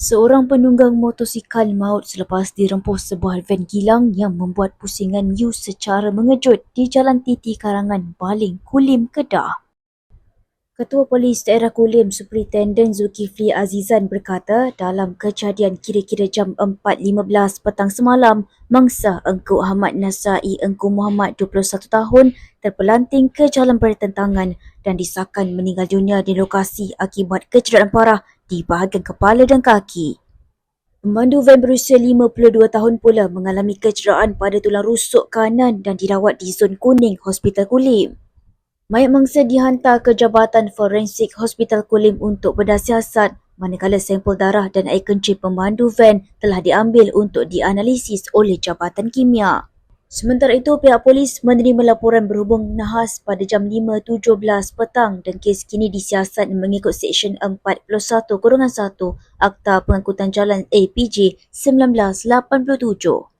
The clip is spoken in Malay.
Seorang penunggang motosikal maut selepas dirempuh sebuah van kilang yang membuat pusingan U secara mengejut di Jalan Titi Karangan, Baling, Kulim, Kedah. Ketua Polis Daerah Kulim Superintendent Zulkifli Azizan berkata dalam kejadian kira-kira jam 4.15 petang semalam, mangsa Engku Ahmad Nasai Engku Muhammad 21 tahun terpelanting ke jalan pertentangan dan disahkan meninggal dunia di lokasi akibat kecederaan parah di bahagian kepala dan kaki. Pemandu van berusia 52 tahun pula mengalami kecederaan pada tulang rusuk kanan dan dirawat di zon kuning Hospital Kulim. Mayat mangsa dihantar ke Jabatan Forensik Hospital Kulim untuk bedah siasat manakala sampel darah dan air kencing pemandu van telah diambil untuk dianalisis oleh Jabatan Kimia. Sementara itu, pihak polis menerima laporan berhubung nahas pada jam 5.17 petang dan kes kini disiasat mengikut Seksyen 41-1 Akta Pengangkutan Jalan APJ 1987.